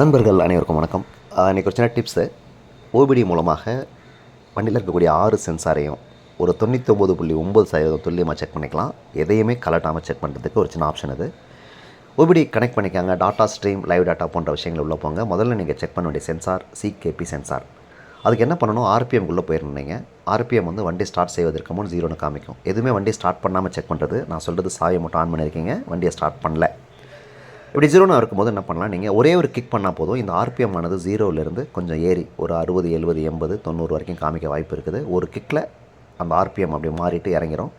நண்பர்கள் அனைவருக்கும் வணக்கம். இன்றைக்கி ஒரு சின்ன டிப்ஸு ஓபிடி மூலமாக வண்டியில் இருக்கக்கூடிய ஆறு சென்சாரையும் ஒரு தொண்ணூற்றி ஒம்பது புள்ளி ஒம்பது சதவீதம் துல்லியமாக செக் பண்ணிக்கலாம். எதையுமே கலட்டாமல் செக் பண்ணுறதுக்கு ஒரு சின்ன ஆப்ஷன் இது ஓபிடி கனெக்ட் பண்ணிக்காங்க. டாட்டா ஸ்ட்ரீம் லைவ் டாட்டா போன்ற விஷயங்கள் உள்ளே போங்க. முதல்ல நீங்கள் செக் பண்ண வேண்டிய சென்சார் சிகேபி சென்சார் அதுக்கு என்ன பண்ணணும்? ஆர்பிஎம் குள்ளே போயிருந்தீங்க ஆர்பிஎம் வந்து வண்டி ஸ்டார்ட் செய்வதற்கு முன் ஜீரோன்னு காமிக்கும். எதுவுமே வண்டி ஸ்டார்ட் பண்ணாமல் செக் பண்ணுறது நான் சொல்கிறது சாவியை மட்டும் ஆன் பண்ணியிருக்கீங்க. வண்டியை ஸ்டார்ட் பண்ணல. இப்படி ஜீரோனாக இருக்கும்போது என்ன பண்ணலாம்? நீங்கள் ஒரே ஒரு கிக் பண்ணால் போதும். இந்த ஆர்பிஎம் ஆனது ஜீரோவிலேருந்து கொஞ்சம் ஏறி ஒரு அறுபது எழுபது எண்பது தொண்ணூறு வரைக்கும் காமிக்க வாய்ப்பு இருக்குது. ஒரு கிக்கில் அந்த ஆர்பிஎம் அப்படி மாறிட்டு இறங்கிரும்.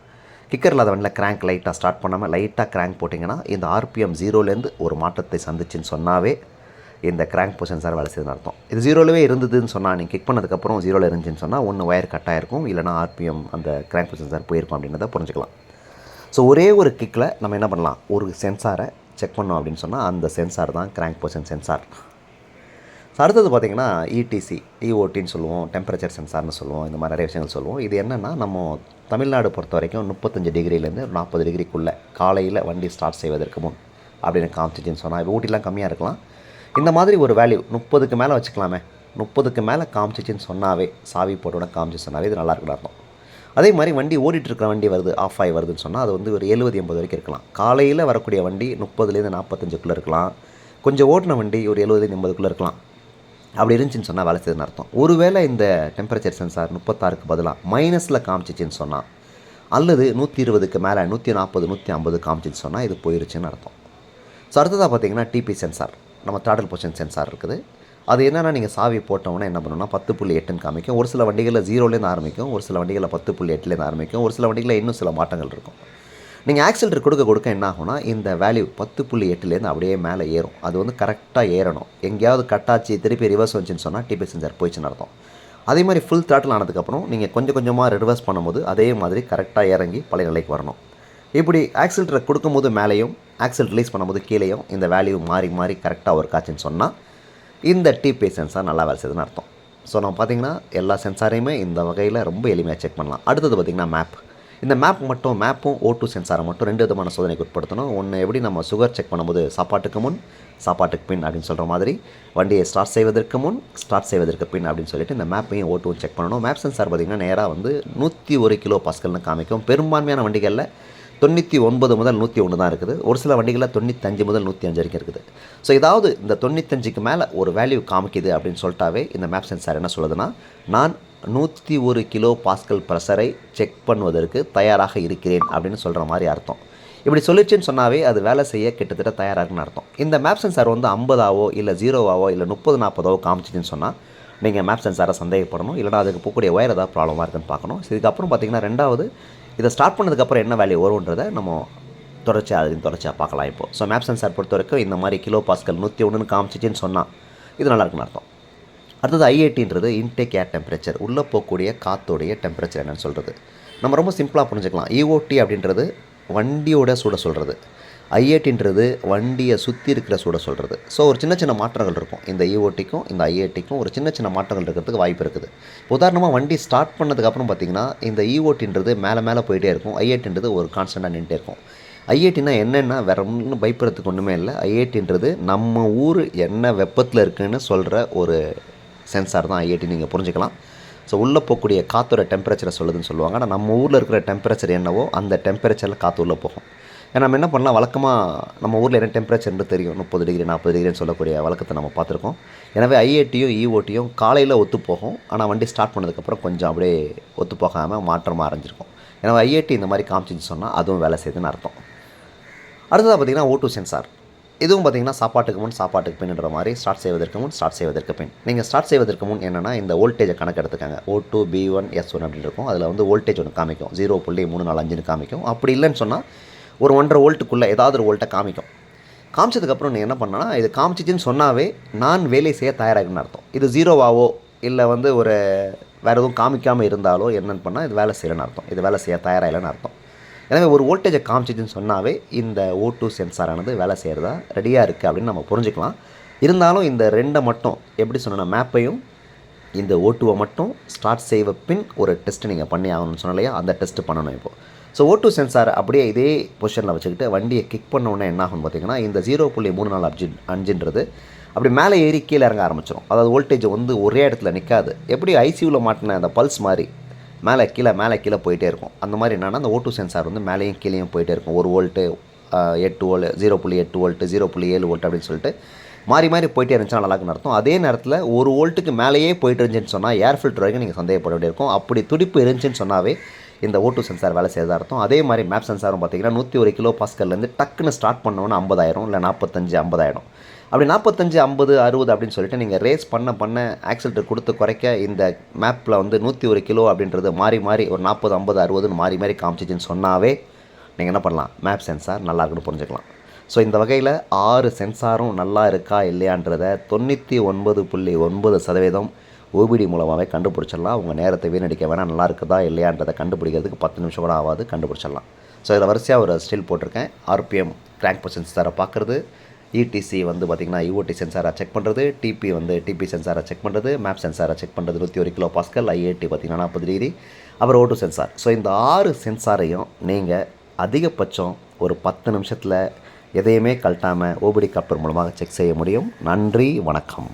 கிக்கர் இல்லாத வண்டியில் கிராங்க் லைட்டாக ஸ்டார்ட் பண்ணாமல் லைட்டாக கிராங்க் போட்டிங்கன்னா இந்த ஆர்பிஎம் ஜீரோலேருந்து ஒரு மாற்றத்தை சந்திச்சுன்னு சொன்னாவே இந்த கிராங்க் பொசிஷன் சார் வேலை செய்யுதுன்னு அர்த்தம். இது ஜீரோலவே இருந்ததுன்னு சொன்னால் நீங்கள் கிக் பண்ணதுக்கப்புறம் ஜீரோவில் இருந்துச்சுன்னு சொன்னால் ஒன்று ஒயர் கட் ஆயிருக்கும். இல்லைனா ஆர்பிஎம் அந்த கிராங்க் பொசிஷன் சார் போயிருக்கும் அப்படின்றத புரிஞ்சுக்கலாம். ஸோ ஒரே ஒரு கிக்கில் நம்ம என்ன பண்ணலாம்? ஒரு சென்சாரை செக் பண்ணோம் அப்படின்னு சொன்னால் அந்த சென்சார் தான் கிராங்க் பொசிஷன் சென்சார் அடுத்தது பார்த்திங்கன்னா இடிசி இஓடின்னு சொல்லுவோம் டெம்பரேச்சர் சென்சார்னு சொல்லுவோம் இந்த மாதிரி நிறைய விஷயங்கள் சொல்லுவோம். இது என்னென்னா நம்ம தமிழ்நாடு பொறுத்த வரைக்கும் முப்பத்தஞ்சு டிகிரிலேருந்து நாற்பது டிகிரிக்குள்ளே காலையில் வண்டி ஸ்டார்ட் செய்வதற்கு முன் அப்படின்னு காமிச்சிச்சின்னு சொன்னால் இப்போ ஊட்டிலாம் கம்மியாக இருக்கலாம். இந்த மாதிரி ஒரு வேல்யூ முப்பதுக்கு மேலே வச்சுக்கலாமே. முப்பதுக்கு மேலே காமிச்சிச்சின்னு சொன்னாவே சாவி போட்டோட காமிச்சு சொன்னாவே இது நல்லா இருக்குன்னு அர்த்தம். அதே மாதிரி வண்டி ஓடிட்டுருக்கிற வண்டி வருது ஆஃப் ஆகி வருதுன்னு சொன்னால் அது வந்து ஒரு எழுபது எண்பது வரைக்கும் இருக்கலாம். காலையில் வரக்கூடிய வண்டி முப்பதுலேருந்து நாற்பத்தஞ்சுக்குள்ளே இருக்கலாம். கொஞ்சம் ஓட்டின வண்டி ஒரு எழுபதுலேருந்து எண்பதுக்குள்ளே இருக்கலாம். அப்படி இருந்துச்சுன்னு சொன்னால் வேலை செய்யுதுன்னு அர்த்தம். ஒருவேளை இந்த டெம்பரேச்சர் சென்சார் முப்பத்தாறுக்கு பதிலாக மைனஸில் காமிச்சிச்சின்னு சொன்னால் அல்லது நூற்றி இருபதுக்கு மேலே நூற்றி நாற்பது நூற்றி ஐம்பது காமிச்சின்னு சொன்னால் இது போயிருச்சுன்னு அர்த்தம். ஸோ அடுத்ததாக பார்த்தீங்கன்னா டிபி சென்சார் நம்ம ட்ராடல் பொசிஷன் சென்சார் இருக்குது. அது என்னென்னா நீங்கள் சாவி போட்டோம்னா என்ன பண்ணணும்னா பத்து புள்ளி எட்டுன்னு காமிக்கும். ஒரு சில வண்டிகளில் ஜீரோலேருந்து ஆரம்பிக்கும் ஒரு சில வண்டிகளில் பத்து புள்ளி எட்டுலேருந்து ஆரம்பிக்கும் ஒரு சில வண்டிகளில் இன்னும் சில மாற்றங்கள் இருக்கும். நீங்கள் ஆக்சிலேட்டர் கொடுக்க கொடுக்க என்ன ஆகும்னா இந்த வேல்யூ பத்து புள்ளி எட்டுலேருந்து அப்படியே மேலே ஏறும். அது வந்து கரெக்டாக ஏறணும். எங்கேயாவது கட்டாச்சு திருப்பி ரிவர்ஸ் வந்துச்சுன்னு சொன்னால் டிபி சென்சார் போயிடுச்சுன்னு அர்த்தம். அதே மாதிரி ஃபுல் த்ராட்டில் ஆனதுக்கப்புறம் நீங்கள் கொஞ்சம் கொஞ்சமாக ரிவர்ஸ் பண்ணும்போது அதே மாதிரி கரெக்டாக இறங்கி பழைய நிலைக்கு வரணும். இப்படி ஆக்சிலேட்டரை கொடுக்கும்போது மேலேயும் ஆக்சில் ரிலீஸ் பண்ணும்போது கீழேயும் இந்த வேல்யூ மாறி மாறி கரெக்டாக ஒர்க் ஆச்சுன்னு சொன்னால் இந்த டிபி சென்சார் நல்லா வேலை செய்யுதுன்னு அர்த்தம். ஸோ நம்ம பார்த்தீங்கன்னா எல்லா சென்சாரையுமே இந்த வகையில் ரொம்ப எளிமையாக செக் பண்ணலாம். அடுத்தது பார்த்திங்கன்னா மேப் இந்த மேப் மட்டும் மேப்பும் ஓ டூ சென்சாரை மட்டும் ரெண்டு விதமான சோதனைக்கு உட்படுத்தணும். ஒன்று எப்படி நம்ம சுகர் செக் பண்ணும்போது சாப்பாட்டுக்கு முன் சாப்பாட்டுக்கு பின் அப்படின்னு சொல்கிற மாதிரி வண்டியை ஸ்டார்ட் செய்வதற்கு முன் ஸ்டார்ட் செய்வதற்கு பின் அப்படின்னு சொல்லிட்டு இந்த மேப்பையும் ஓ செக் பண்ணணும். மேப் சென்சார் பார்த்திங்கன்னா நேராக வந்து நூற்றி ஒரு கிலோ பாஸ்கல்னு காமிக்கும். பெரும்பான்மையான வண்டிகளில் தொண்ணூற்றி ஒன்பது முதல் நூற்றி ஒன்று தான் இருக்குது. ஒரு சில வண்டிகளில் தொண்ணூத்தஞ்சு முதல் நூற்றி அஞ்சு வரைக்கும் இருக்குது. ஸோ ஏதாவது இந்த தொண்ணூத்தஞ்சுக்கு மேலே ஒரு வேல்யூ காமிக்குது அப்படின்னு சொல்லிட்டாவே இந்த மேப் சென்சார் என்ன சொல்லுதுன்னா நான் நூற்றி ஒரு கிலோ பாஸ்கல் ப்ரெஷரை செக் பண்ணுவதற்கு தயாராக இருக்கிறேன் அப்படின்னு சொல்கிற மாதிரி அர்த்தம். இப்படி சொல்லிச்சுன்னு சொன்னாவே அது வேலை செய்ய கிட்டத்தட்ட தயாராகுன்னு அர்த்தம். இந்த மேப் சென்சார் வந்து ஐம்பதாவோ இல்லை ஜீரோவாவோ இல்லை முப்பது நாற்பதாவோ காமிச்சிதுன்னு சொன்னால் நீங்கள் மேப் சென்சாரை சந்தேகப்படணும். இல்லைனா அதுக்கு போகக்கூடிய ஒயர் ஏதாவது ப்ராப்ளமாக இருக்குன்னு பார்க்கணும். இதுக்கப்புறம் பார்த்திங்கன்னா ரெண்டாவது இதை ஸ்டார்ட் பண்ணதுக்கப்புறம் என்ன வேல்யூ வரும்ன்றதை நம்ம தொடர்ச்சியாக அதுக்கு தொடர்ச்சியாக பார்க்கலாம் இப்போ. ஸோ மேப் சென்சார் பொறுத்த வரைக்கும் இந்த மாதிரி கிலோ பாஸ்கல் நூற்றி ஒன்றுன்னு காமிச்சிச்சின்னு சொன்னால் இது நல்லாயிருக்குன்னு அர்த்தம். அடுத்தது ஐஐடின்றது இன்டேக் ஏர் டெம்பரேச்சர் உள்ளே போகக்கூடிய காற்றுடைய டெம்பரேச்சர் என்னன்னு சொல்கிறது நம்ம ரொம்ப சிம்பிளாக புரிஞ்சுக்கலாம். இஓடி அப்படின்றது வண்டியோட சூட சொல்கிறது ஐஏடின்றது வண்டியை சுற்றி இருக்கிற சூட சொல்கிறது ஸோ ஒரு சின்ன சின்ன மாற்றங்கள் இருக்கும். இந்த இஓடிக்கும் இந்த ஐஏடிக்கும் ஒரு சின்ன சின்ன மாற்றங்கள் இருக்கிறதுக்கு வாய்ப்பு இருக்குது. உதாரணமாக வண்டி ஸ்டார்ட் பண்ணதுக்கப்புறம் பார்த்தீங்கன்னா இந்த இஓடின்றது மேலே மேலே போயிட்டே இருக்கும். ஐஏடின்றது ஒரு கான்ஸ்டண்ட்டாக நின்றுட்டே இருக்கும். ஐஏடினா என்னென்னா வேற ஒன்றும் பயப்படுறதுக்கு ஒன்றுமே இல்லை. ஐஏடின்றது நம்ம ஊர் என்ன வெப்பத்தில் இருக்குதுன்னு சொல்கிற ஒரு சென்சார் தான் ஐஏடி. நீங்கள் புரிஞ்சுக்கலாம். ஸோ உள்ளே போகக்கூடிய காற்றோட டெம்பரேச்சரை சொல்லுதுன்னு சொல்லுவாங்க. ஆனால் நம்ம ஊரில் இருக்கிற டெம்பரேச்சர் என்னவோ அந்த டெம்பரேச்சரில் காற்று உள்ளே போகும். நம்ம என்ன பண்ணலாம் வழக்கமாக நம்ம ஊரில் என்ன டெம்பரேச்சர்னு தெரியும். முப்பது டிகிரி நாற்பது டிகிரின்னு சொல்லக்கூடிய வழக்கத்தை நம்ம பார்த்துருக்கோம். எனவே ஐஏடியும் இஓடியும் காலையில் ஒத்து போகும் ஆனால் வண்டி ஸ்டார்ட் பண்ணதுக்கப்புறம் கொஞ்சம் அப்படியே ஒத்து போகாமல் மாற்றமாக அரைஞ்சிருக்கும். எனவே ஐஏடி இந்த மாதிரி காமிச்சின்னு சொன்னால் அதுவும் வேலை செய்யுதுன்னு அர்த்தம். அடுத்ததாக பார்த்தீங்கன்னா ஓட்டு சென்சார் இதுவும் பார்த்தீங்கன்னா சாப்பாட்டுக்கு முன் சாப்பாட்டுக்கு பின்ன்ற மாதிரி ஸ்டார்ட் செய்வதற்கு முன் ஸ்டார்ட் செய்வதற்கு பின். நீங்கள் ஸ்டார்ட் செய்வதற்கு முன் என்னென்னா இந்த வோல்டேஜை கணக்கு எடுத்துக்காங்க O two B one S one அப்படின்னு இருக்கும். அதில் வந்து வோல்டேஜ் ஒன்று காமிக்கும். ஜீரோ புள்ளி மூணு நாலு அஞ்சுன்னு காமிக்கும். அப்படி இல்லைன்னு சொன்னால் ஒரு ஒன்றரை வோல்ட்டுக்குள்ளே ஏதாவது ஒரு வோல்ட்டை காமிக்கும். காமிச்சதுக்கப்புறம் நீங்கள் என்ன பண்ணனா இது காமிச்சிச்சின்னு சொன்னாவே நான் வேலை செய்ய தயாராகுன்னு அர்த்தம். இது ஜீரோவாவோ இல்லை வந்து ஒரு வேறு எதுவும் காமிக்காமல் இருந்தாலோ என்னென்னு பண்ணால் இது வேலை செய்யலைன்னு அர்த்தம். இது வேலை செய்ய தயாராக இல்லைன்னு அர்த்தம். எனவே ஒரு வோல்டேஜை காமிச்சிச்சின்னு சொன்னாவே இந்த ஓ டூ சென்சாரானது வேலை செய்கிறதா ரெடியாக இருக்குது அப்படின்னு நம்ம புரிஞ்சுக்கலாம். இருந்தாலும் இந்த ரெண்டை மட்டும் எப்படி சொன்னால் மேப்பையும் இந்த ஓட்டுவை மட்டும் ஸ்டார்ட் செய்வ பின் ஒரு டெஸ்ட்டு நீங்கள் பண்ணி ஆகணும்னு சொன்னாலையா அந்த டெஸ்ட்டு பண்ணணும் இப்போது ஸோ ஓ டூ சென்சார் அப்படியே இதே பொசிஷனில் வச்சுக்கிட்டு வண்டியை கிக் பண்ண உடனே என்ன ஆகும்னு பார்த்தீங்கன்னா இந்த ஜீரோ புள்ளி மூணு நாலு அஞ்சு அஞ்சுன்றது அப்படி மேலே ஏறி கீழே இறங்க ஆரம்பிச்சிடும் அதாவது வோல்டேஜ் வந்து ஒரே இடத்துல நிற்காது எப்படி ஐசியூவில் மாட்டின அந்த பல்ஸ் மாதிரி மேலே கீழே மேலே கீழே போயிட்டே இருக்கும். அந்த மாதிரி என்னென்னா அந்த ஓட்டு சென்சார் வந்து மேலேயும் கீழேயும் போயிட்டே இருக்கும். ஒரு வோல்ட்டு எட்டு வோல்ட் ஜீரோ புள்ளி எட்டு வோல்ட்டு ஜீரோ புள்ளி ஏழு வோல்ட் அப்படின்னு சொல்லிட்டு மாறி மாறி போயிட்டே இருந்துச்சுன்னா நல்லாக்குன்னு அர்த்தம். அதே நேரத்தில் ஒரு வோல்ட்டுக்கு மேலேயே போயிட்டு இருந்துச்சுன்னு சொன்னால் ஏர் ஃபில்டர் வரைக்கும் நீங்கள் சந்தேகப்பட வேண்டியிருக்கும். அப்படி துடிப்பு இருந்துச்சுன்னு சொன்னாவே இந்த ஓட்டு சென்சார் வேலை செய்யறதா அர்த்தம். அதே மாதிரி மேப் சென்சாரும் பார்த்தீங்கன்னா நூற்றி ஒரு கிலோ பாஸ்கர்லேருந்து டக்குன்னு ஸ்டார்ட் பண்ணோன்னா ஐம்பதாயிரம் இல்லை நாற்பத்தஞ்சு ஐம்பதாயிரம். அப்படி நாற்பத்தஞ்சு ஐம்பது அறுபது அப்படின்னு சொல்லிட்டு நீங்கள் ரேஸ் பண்ண பண்ண ஆக்சிலேட்டர் கொடுத்து குறைக்க இந்த மேப்பில் வந்து நூற்றி ஒரு கிலோ அப்படின்றது மாறி மாறி ஒரு நாற்பது ஐம்பது அறுபதுன்னு மாறி மாறி காமிச்சிச்சின்னு சொன்னாவே நீங்கள் என்ன பண்ணலாம்? மேப் சென்சார் நல்லா இருக்குன்னு புரிஞ்சுக்கலாம். ஸோ இந்த வகையில் ஆறு சென்சாரும் நல்லா இருக்கா இல்லையான்றதை தொண்ணூற்றி ஒன்பது புள்ளி ஒன்பது சதவீதம் ஓபிடி மூலமாகவே கண்டுபிடிச்சிடலாம். உங்கள் நேரத்தை வீணடிக்க வேணால் நல்லா இருக்குதா இல்லையான்றதை கண்டுபிடிக்கிறதுக்கு பத்து நிமிஷம் கூட ஆகாது கண்டுபிடிச்சிடலாம். ஸோ இதில் வரிசையாக ஒரு ஸ்டில் போட்டிருக்கேன். ஆர்பிஎம் ட்ராங்க் சென்சாரை பார்க்குறது. இடிசி வந்து பார்த்திங்கன்னா இஓடி சென்சாரை செக் பண்ணுறது டிபி வந்து டிபி சென்சாரை செக் பண்ணுறது மேப் சென்சாரை செக் பண்ணுறது நூற்றி ஒரு கிலோ பாஸ்கல் ஐஏடி பார்த்திங்கன்னா நாற்பது டிகிரி. அப்புறம் ஓட்டு சென்சார் ஸோ இந்த ஆறு சென்சாரையும் நீங்கள் அதிகபட்சம் ஒரு பத்து நிமிஷத்தில் எதையுமே கழட்டாமல் ஓபிடி கப்பர் மூலமாக செக் செய்ய முடியும். நன்றி. வணக்கம்.